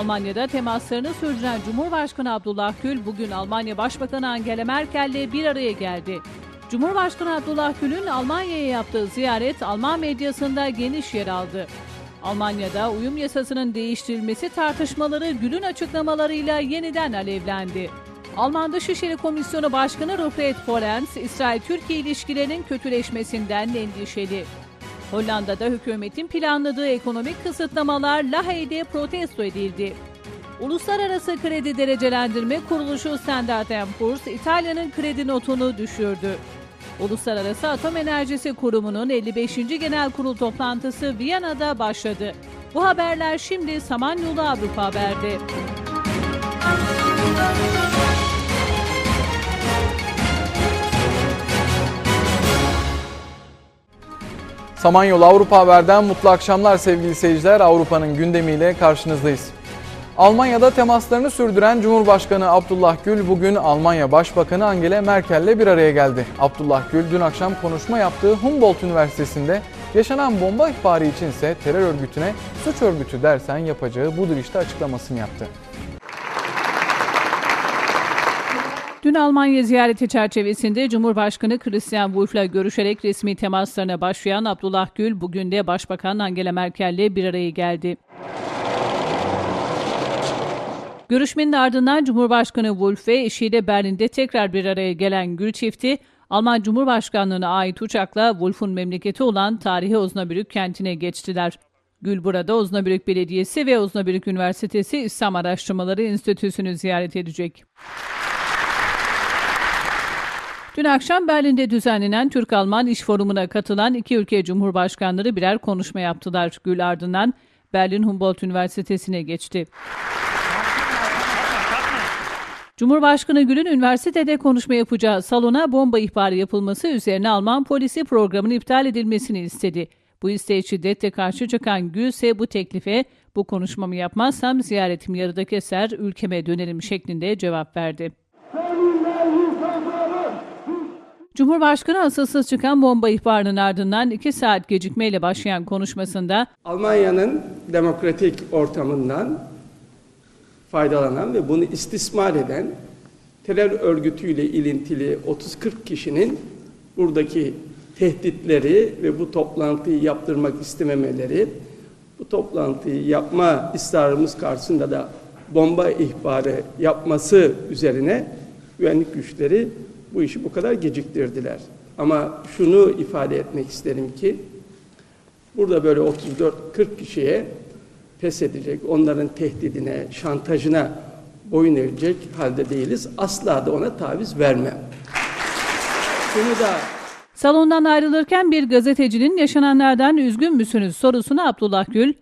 Almanya'da temaslarını sürdüren Cumhurbaşkanı Abdullah Gül bugün Almanya Başbakanı Angela Merkel'le bir araya geldi. Cumhurbaşkanı Abdullah Gül'ün Almanya'ya yaptığı ziyaret Alman medyasında geniş yer aldı. Almanya'da uyum yasasının değiştirilmesi tartışmaları Gül'ün açıklamalarıyla yeniden alevlendi. Alman Dışişleri Komisyonu Başkanı Rupert Forens, İsrail-Türkiye ilişkilerinin kötüleşmesinden endişeli. Hollanda'da hükümetin planladığı ekonomik kısıtlamalar Lahey'de protesto edildi. Uluslararası Kredi Derecelendirme Kuruluşu Standard Poor's, İtalya'nın kredi notunu düşürdü. Uluslararası Atom Enerjisi Kurumu'nun 55. Genel Kurul toplantısı Viyana'da başladı. Bu haberler şimdi Samanyolu Avrupa Haber'de. Samanyolu Avrupa Haber'den mutlu akşamlar sevgili seyirciler. Avrupa'nın gündemiyle karşınızdayız. Almanya'da temaslarını sürdüren Cumhurbaşkanı Abdullah Gül bugün Almanya Başbakanı Angela Merkel'le bir araya geldi. Abdullah Gül dün akşam konuşma yaptığı Humboldt Üniversitesi'nde yaşanan bomba ihbarı içinse terör örgütüne suç örgütü dersen yapacağı budur işte açıklamasını yaptı. Dün Almanya ziyareti çerçevesinde Cumhurbaşkanı Christian Wulff'la görüşerek resmi temaslarına başlayan Abdullah Gül bugün de Başbakan Angela Merkel'le bir araya geldi. Görüşmenin ardından Cumhurbaşkanı Wolf ve eşiyle Berlin'de tekrar bir araya gelen Gül çifti, Alman Cumhurbaşkanlığına ait uçakla Wolf'un memleketi olan tarihi Osnabrück kentine geçtiler. Gül burada Osnabrück Belediyesi ve Osnabrück Üniversitesi İslam Araştırmaları Enstitüsü'nü ziyaret edecek. Dün akşam Berlin'de düzenlenen Türk-Alman İş Forumu'na katılan iki ülke cumhurbaşkanları birer konuşma yaptılar. Gül ardından Berlin Humboldt Üniversitesi'ne geçti. Cumhurbaşkanı Gül'ün üniversitede konuşma yapacağı salona bomba ihbarı yapılması üzerine Alman polisi programın iptal edilmesini istedi. Bu isteğe şiddetle karşı çıkan Gül ise bu teklife bu konuşmamı yapmazsam ziyaretim yarıda keser, ülkeme dönerim şeklinde cevap verdi. Cumhurbaşkanı asılsız çıkan bomba ihbarının ardından iki saat gecikmeyle başlayan konuşmasında Almanya'nın demokratik ortamından faydalanan ve bunu istismar eden terör örgütüyle ilintili 30-40 kişinin buradaki tehditleri ve bu toplantıyı yaptırmak istememeleri, bu toplantıyı yapma ısrarımız karşısında da bomba ihbarı yapması üzerine güvenlik güçleri bu işi bu kadar geciktirdiler. Ama şunu ifade etmek isterim ki, burada böyle 34-40 kişiye pes edecek, onların tehdidine, şantajına boyun eğecek halde değiliz. Asla da ona taviz vermem. Şunu da Salondan ayrılırken bir gazetecinin yaşananlardan üzgün müsünüz sorusuna Abdullah Gül,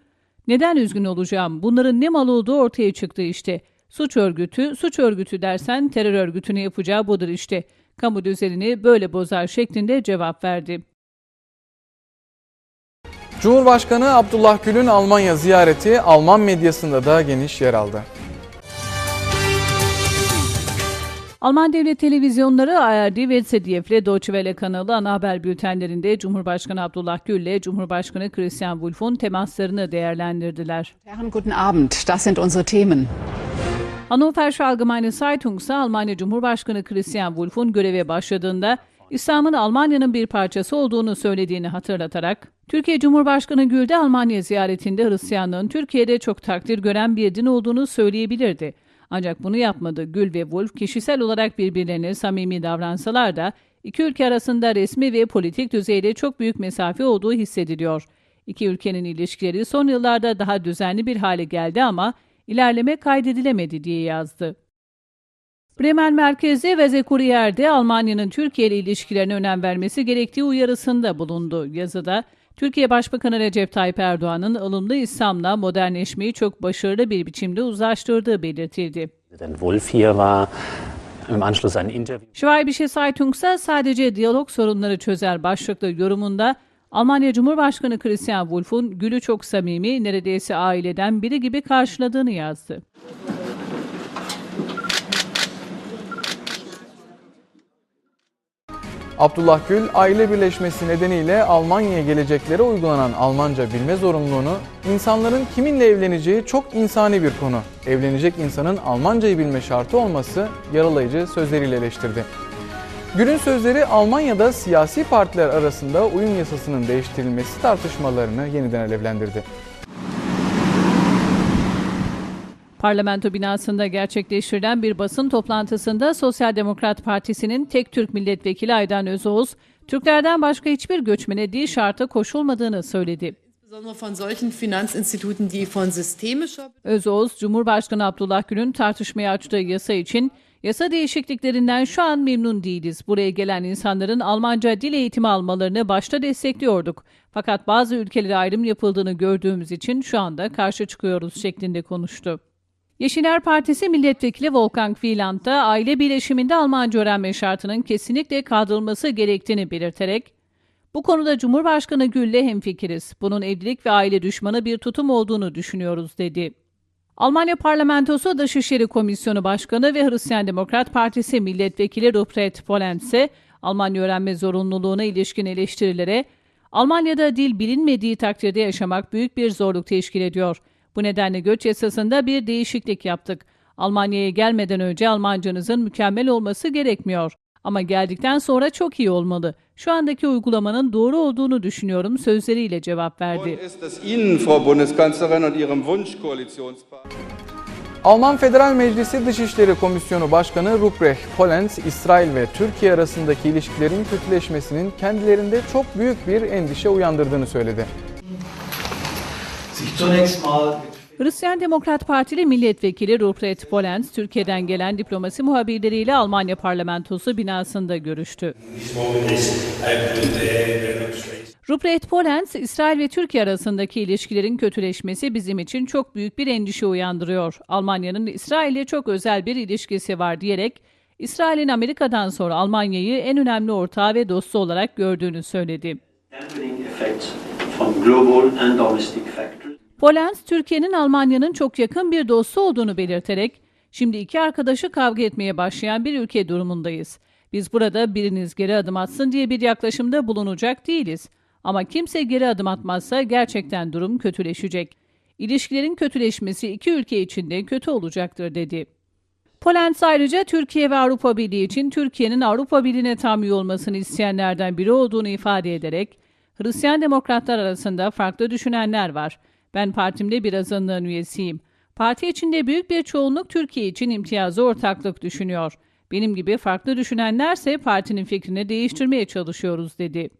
neden üzgün olacağım? Bunların ne mal olduğu ortaya çıktı işte. Suç örgütü, suç örgütü dersen terör örgütüne yapacağı budur işte. Kamu düzenini böyle bozar şeklinde cevap verdi. Cumhurbaşkanı Abdullah Gül'ün Almanya ziyareti Alman medyasında da geniş yer aldı. Alman devlet televizyonları ARD ve ZDF ile Deutsche Welle kanalı ana haber bültenlerinde Cumhurbaşkanı Abdullah Gül ile Cumhurbaşkanı Christian Wulff'un temaslarını değerlendirdiler. Herren, guten Abend. Das sind unsere Themen. Hannoversche Allgemeine Zeitung ise Almanya Cumhurbaşkanı Christian Wulff'un göreve başladığında İslam'ın Almanya'nın bir parçası olduğunu söylediğini hatırlatarak, Türkiye Cumhurbaşkanı Gül de Almanya ziyaretinde Hristiyanlığın Türkiye'de çok takdir gören bir din olduğunu söyleyebilirdi. Ancak bunu yapmadı. Gül ve Wolf kişisel olarak birbirlerine samimi davransalar da iki ülke arasında resmi ve politik düzeyde çok büyük mesafe olduğu hissediliyor. İki ülkenin ilişkileri son yıllarda daha düzenli bir hale geldi ama ilerleme kaydedilemedi diye yazdı. Bremen merkezli ve Zekuriyer'de Almanya'nın Türkiye ile ilişkilerine önem vermesi gerektiği uyarısında bulundu. Yazıda Türkiye Başbakanı Recep Tayyip Erdoğan'ın ılımlı İslam'la modernleşmeyi çok başarılı bir biçimde uzlaştırdığı belirtildi. Präsident Wolf hier war, im Anschluss ein Interview. Schwäbische Zeitung ise sadece diyalog sorunları çözer başlıklı yorumunda Almanya Cumhurbaşkanı Christian Wulff'un Gül'ü çok samimi, neredeyse aileden biri gibi karşıladığını yazdı. Abdullah Gül, aile birleşmesi nedeniyle Almanya'ya geleceklere uygulanan Almanca bilme zorunluluğunu, insanların kiminle evleneceği çok insani bir konu. Evlenecek insanın Almancayı bilme şartı olması yaralayıcı sözleriyle eleştirdi. Gül'ün sözleri Almanya'da siyasi partiler arasında uyum yasasının değiştirilmesi tartışmalarını yeniden alevlendirdi. Parlamento binasında gerçekleştirilen bir basın toplantısında Sosyal Demokrat Partisi'nin tek Türk milletvekili Aydan Özoğuz, Türklerden başka hiçbir göçmene dil şartı koşulmadığını söyledi. Özoğuz, Cumhurbaşkanı Abdullah Gül'ün tartışmaya açtığı yasa için yasa değişikliklerinden şu an memnun değiliz. Buraya gelen insanların Almanca dil eğitimi almalarını başta destekliyorduk. Fakat bazı ülkelere ayrım yapıldığını gördüğümüz için şu anda karşı çıkıyoruz şeklinde konuştu. Yeşiller Partisi milletvekili Wolfgang Wieland da aile birleşiminde Almanca öğrenme şartının kesinlikle kaldırılması gerektiğini belirterek, bu konuda Cumhurbaşkanı Gül'le hemfikiriz. Bunun evlilik ve aile düşmanı bir tutum olduğunu düşünüyoruz dedi. Almanya Parlamentosu Dışişleri Komisyonu Başkanı ve Hristiyan Demokrat Partisi Milletvekili Ruprecht Polenz ise Almanya öğrenme zorunluluğuna ilişkin eleştirilere Almanya'da dil bilinmediği takdirde yaşamak büyük bir zorluk teşkil ediyor. Bu nedenle göç yasasında bir değişiklik yaptık. Almanya'ya gelmeden önce Almancanızın mükemmel olması gerekmiyor. Ama geldikten sonra çok iyi olmalı. Şu andaki uygulamanın doğru olduğunu düşünüyorum sözleriyle cevap verdi. Alman Federal Meclisi Dışişleri Komisyonu Başkanı Ruprecht Polenz, İsrail ve Türkiye arasındaki ilişkilerin kötüleşmesinin kendilerinde çok büyük bir endişe uyandırdığını söyledi. Hristiyan Demokrat Partili milletvekili Ruprecht Polenz, Türkiye'den gelen diplomasi muhabirleriyle Almanya parlamentosu binasında görüştü. Ruprecht Polenz, İsrail ve Türkiye arasındaki ilişkilerin kötüleşmesi bizim için çok büyük bir endişe uyandırıyor. Almanya'nın İsrail'le çok özel bir ilişkisi var diyerek, İsrail'in Amerika'dan sonra Almanya'yı en önemli ortağı ve dostu olarak gördüğünü söyledi. Polenz, Türkiye'nin Almanya'nın çok yakın bir dostu olduğunu belirterek, şimdi iki arkadaşı kavga etmeye başlayan bir ülke durumundayız. Biz burada biriniz geri adım atsın diye bir yaklaşımda bulunacak değiliz. Ama kimse geri adım atmazsa gerçekten durum kötüleşecek. İlişkilerin kötüleşmesi iki ülke için de kötü olacaktır dedi. Polenz ayrıca Türkiye ve Avrupa Birliği için Türkiye'nin Avrupa Birliği'ne tam üye olmasını isteyenlerden biri olduğunu ifade ederek, Hristiyan demokratlar arasında farklı düşünenler var. Ben partimde bir azınlığın üyesiyim. Parti içinde büyük bir çoğunluk Türkiye için imtiyazı ortaklık düşünüyor. Benim gibi farklı düşünenlerse partinin fikrini değiştirmeye çalışıyoruz dedi.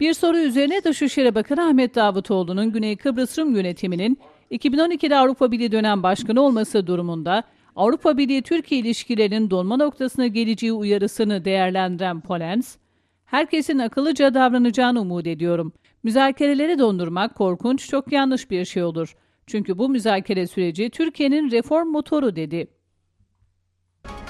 Bir soru üzerine Dışişleri Bakanı Ahmet Davutoğlu'nun Güney Kıbrıs Rum yönetiminin 2012'de Avrupa Birliği dönem başkanı olması durumunda Avrupa Birliği Türkiye ilişkilerinin donma noktasına geleceği uyarısını değerlendiren Polenz, herkesin akıllıca davranacağını umut ediyorum. Müzakereleri dondurmak korkunç, çok yanlış bir şey olur. Çünkü bu müzakere süreci Türkiye'nin reform motoru dedi.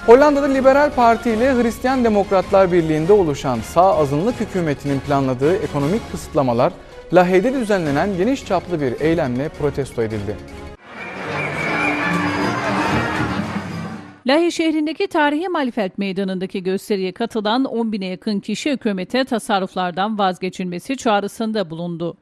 Hollanda'da Liberal Parti ile Hristiyan Demokratlar Birliği'nde oluşan sağ azınlık hükümetinin planladığı ekonomik kısıtlamalar Lahey'de düzenlenen geniş çaplı bir eylemle protesto edildi. Lahey şehrindeki tarihi Malifelt Meydanı'ndaki gösteriye katılan 10 bine yakın kişi hükümete tasarruflardan vazgeçilmesi çağrısında bulundu.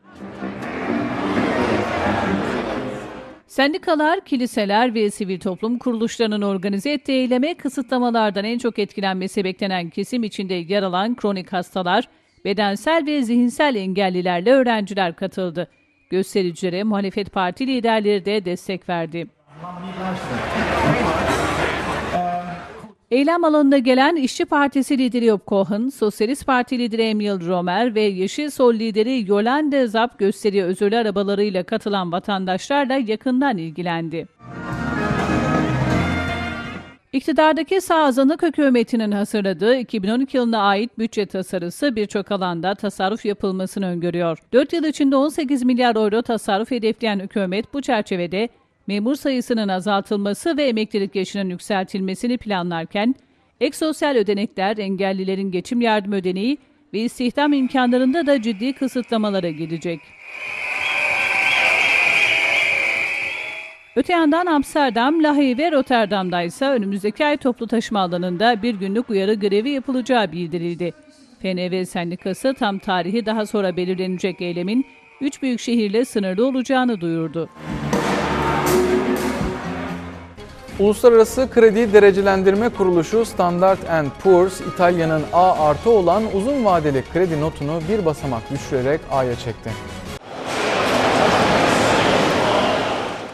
Sendikalar, kiliseler ve sivil toplum kuruluşlarının organize ettiği eyleme kısıtlamalardan en çok etkilenmesi beklenen kesim içinde yer alan kronik hastalar, bedensel ve zihinsel engellilerle öğrenciler katıldı. Göstericilere muhalefet parti liderleri de destek verdi. Eylem alanına gelen İşçi Partisi lideri Job Cohen, Sosyalist Parti lideri Emil Romer ve Yeşil Sol lideri Yolande Zap gösteriye özürlü arabalarıyla katılan vatandaşlarla yakından ilgilendi. İktidardaki sağ azınlık hükümetinin hazırladığı 2012 yılına ait bütçe tasarısı birçok alanda tasarruf yapılmasını öngörüyor. 4 yıl içinde 18 milyar euro tasarruf hedefleyen hükümet bu çerçevede memur sayısının azaltılması ve emeklilik yaşının yükseltilmesini planlarken, ek sosyal ödenekler, engellilerin geçim yardım ödeneği ve istihdam imkanlarında da ciddi kısıtlamalara gidecek. Öte yandan Amsterdam, Lahey ve Rotterdam'da ise önümüzdeki ay toplu taşıma alanında bir günlük uyarı grevi yapılacağı bildirildi. FNV Sendikası tam tarihi daha sonra belirlenecek eylemin 3 büyük şehirle sınırlı olacağını duyurdu. Uluslararası Kredi Derecelendirme Kuruluşu Standard Poor's, İtalya'nın A artı olan uzun vadeli kredi notunu bir basamak düşürerek A'ya çekti.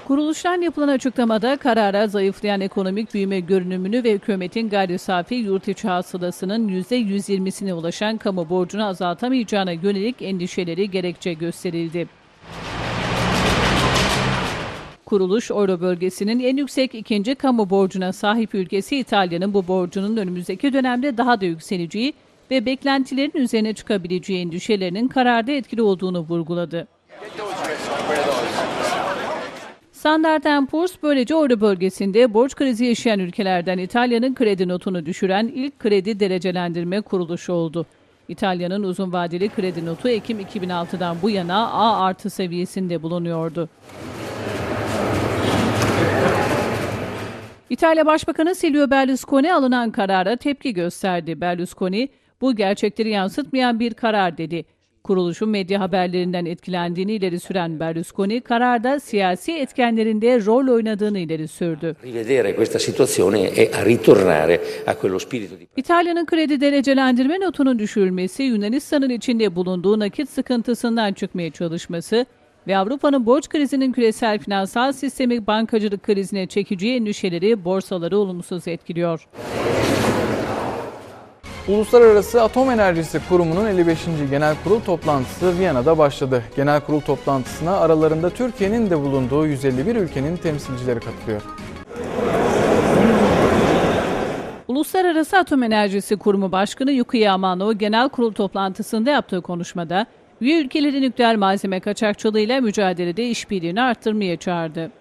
Kuruluştan yapılan açıklamada karara zayıflayan ekonomik büyüme görünümünü ve hükümetin gayri safi yurt içi hasılasının %120'sine ulaşan kamu borcunu azaltamayacağına yönelik endişeleri gerekçe gösterildi. Kuruluş, Euro bölgesinin en yüksek ikinci kamu borcuna sahip ülkesi İtalya'nın bu borcunun önümüzdeki dönemde daha da yükseleceği ve beklentilerin üzerine çıkabileceği endişelerinin kararda etkili olduğunu vurguladı. Standard Poor's böylece Euro bölgesinde borç krizi yaşayan ülkelerden İtalya'nın kredi notunu düşüren ilk kredi derecelendirme kuruluşu oldu. İtalya'nın uzun vadeli kredi notu Ekim 2006'dan bu yana A artı seviyesinde bulunuyordu. İtalya Başbakanı Silvio Berlusconi alınan karara tepki gösterdi. Berlusconi, bu gerçekleri yansıtmayan bir karar dedi. Kuruluşun medya haberlerinden etkilendiğini ileri süren Berlusconi, kararda siyasi etkenlerin de rol oynadığını ileri sürdü. e İtalya'nın kredi derecelendirme notunun düşürülmesi, Yunanistan'ın içinde bulunduğu nakit sıkıntısından çıkmaya çalışması ve Avrupa'nın borç krizinin küresel finansal sistemi bankacılık krizine çekeceği endişeleri borsaları olumsuz etkiliyor. Uluslararası Atom Enerjisi Kurumu'nun 55. Genel Kurul toplantısı Viyana'da başladı. Genel Kurul toplantısına aralarında Türkiye'nin de bulunduğu 151 ülkenin temsilcileri katılıyor. Uluslararası Atom Enerjisi Kurumu Başkanı Yukiya Amano genel kurul toplantısında yaptığı konuşmada üye ülkeleri nükleer malzeme kaçakçılığıyla mücadelede işbirliğini arttırmaya çağırdı.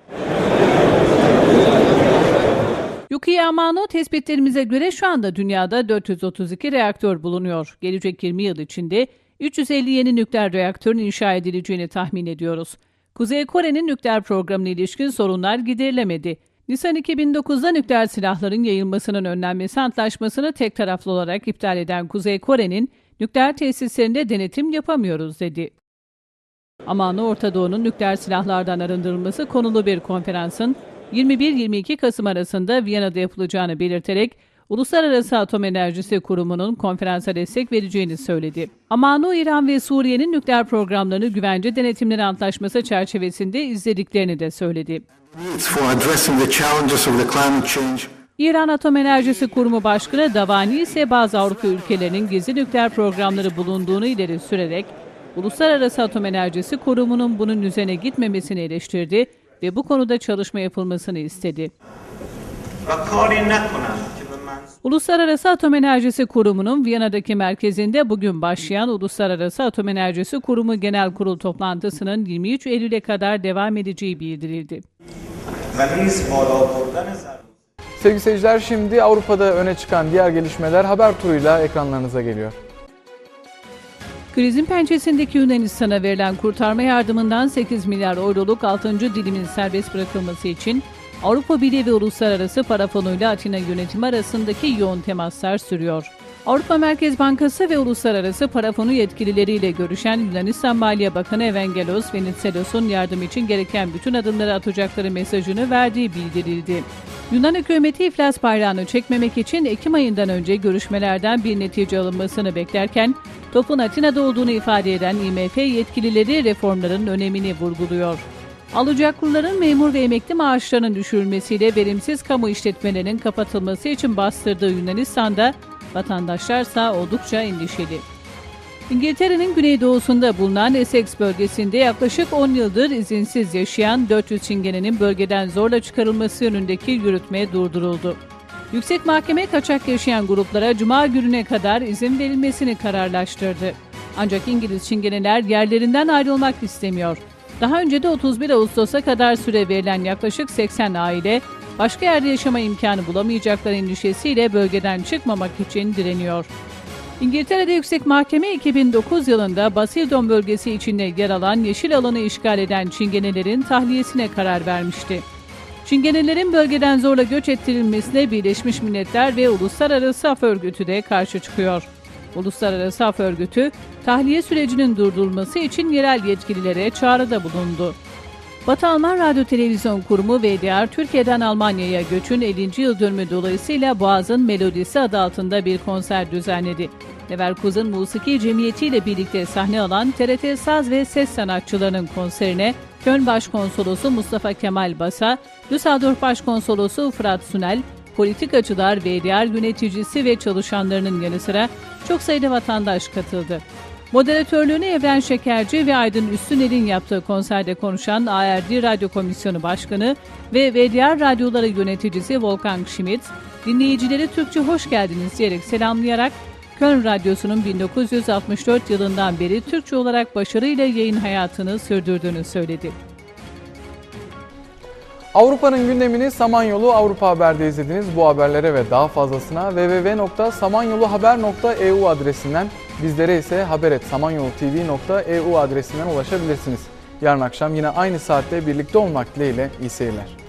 Yukiya Amano tespitlerimize göre şu anda dünyada 432 reaktör bulunuyor. Gelecek 20 yıl içinde 350 yeni nükleer reaktörün inşa edileceğini tahmin ediyoruz. Kuzey Kore'nin nükleer programına ilişkin sorunlar giderilemedi. Nisan 2009'da nükleer silahların yayılmasının önlenmesi antlaşmasını tek taraflı olarak iptal eden Kuzey Kore'nin nükleer tesislerinde denetim yapamıyoruz dedi. Amano Orta Doğu'nun nükleer silahlardan arındırılması konulu bir konferansın 21-22 Kasım arasında Viyana'da yapılacağını belirterek Uluslararası Atom Enerjisi Kurumu'nun konferansa destek vereceğini söyledi. Amano, İran ve Suriye'nin nükleer programlarını güvence denetimleri antlaşması çerçevesinde izlediklerini de söyledi. İran Atom Enerjisi Kurumu Başkanı Davani ise bazı Avrupa ülkelerinin gizli nükleer programları bulunduğunu ileri sürerek Uluslararası Atom Enerjisi Kurumu'nun bunun üzerine gitmemesini eleştirdi ve bu konuda çalışma yapılmasını istedi. Uluslararası Atom Enerjisi Kurumu'nun Viyana'daki merkezinde bugün başlayan Uluslararası Atom Enerjisi Kurumu Genel Kurul toplantısının 23 Eylül'e kadar devam edeceği bildirildi. Sevgili seyirciler şimdi Avrupa'da öne çıkan diğer gelişmeler haber turuyla ekranlarınıza geliyor. Krizin pençesindeki Yunanistan'a verilen kurtarma yardımından 8 milyar euroluk 6. dilimin serbest bırakılması için Avrupa Birliği ve Uluslararası Para Fonu ile Atina yönetimi arasındaki yoğun temaslar sürüyor. Avrupa Merkez Bankası ve Uluslararası Para Fonu yetkilileriyle görüşen Yunanistan Maliye Bakanı Evangelos Venizelos'un yardım için gereken bütün adımları atacakları mesajını verdiği bildirildi. Yunan hükümeti iflas bayrağını çekmemek için Ekim ayından önce görüşmelerden bir netice alınmasını beklerken topun Atina'da olduğunu ifade eden IMF yetkilileri reformların önemini vurguluyor. Alacaklıların memur ve emekli maaşlarının düşürülmesiyle verimsiz kamu işletmelerinin kapatılması için bastırdığı Yunanistan'da vatandaşlarsa oldukça endişeli. İngiltere'nin güneydoğusunda bulunan Essex bölgesinde yaklaşık 10 yıldır izinsiz yaşayan 400 çingenenin bölgeden zorla çıkarılması yönündeki yürütme durduruldu. Yüksek Mahkeme kaçak yaşayan gruplara cuma gününe kadar izin verilmesini kararlaştırdı. Ancak İngiliz çingeneler yerlerinden ayrılmak istemiyor. Daha önce de 31 Ağustos'a kadar süre verilen yaklaşık 80 aile başka yerde yaşama imkanı bulamayacaklar endişesiyle bölgeden çıkmamak için direniyor. İngiltere'de Yüksek Mahkeme 2009 yılında Basildon bölgesi içinde yer alan yeşil alanı işgal eden çingenelerin tahliyesine karar vermişti. Çingenelerin bölgeden zorla göç ettirilmesine Birleşmiş Milletler ve Uluslararası Af Örgütü de karşı çıkıyor. Uluslararası Af Örgütü, tahliye sürecinin durdurulması için yerel yetkililere çağrıda bulundu. Batı Alman Radyo Televizyon Kurumu VDR, Türkiye'den Almanya'ya göçün 50. yıl dönümü dolayısıyla Boğaz'ın Melodisi adı altında bir konser düzenledi. Leverkusen Musiki Cemiyeti ile birlikte sahne alan TRT Saz ve Ses Sanatçılarının konserine Köln Başkonsolosu Mustafa Kemal Basa, Düsseldorf Başkonsolosu Fırat Sunel, politikacılar, VDR yöneticisi ve çalışanlarının yanı sıra çok sayıda vatandaş katıldı. Moderatörlüğünü Evren Şekerci ve Aydın Üstüner'in yaptığı konserde konuşan ARD Radyo Komisyonu Başkanı ve VDR Radyoları Yöneticisi Volkan Schmidt, dinleyicileri Türkçe hoş geldiniz diyerek selamlayarak Köln Radyosu'nun 1964 yılından beri Türkçe olarak başarıyla yayın hayatını sürdürdüğünü söyledi. Avrupa'nın gündemini Samanyolu Avrupa Haber'de izlediniz. Bu haberlere ve daha fazlasına www.samanyoluhaber.eu adresinden bizlere ise haber@samanyolutv.eu adresinden ulaşabilirsiniz. Yarın akşam yine aynı saatte birlikte olmak dileğiyle iyi seyirler.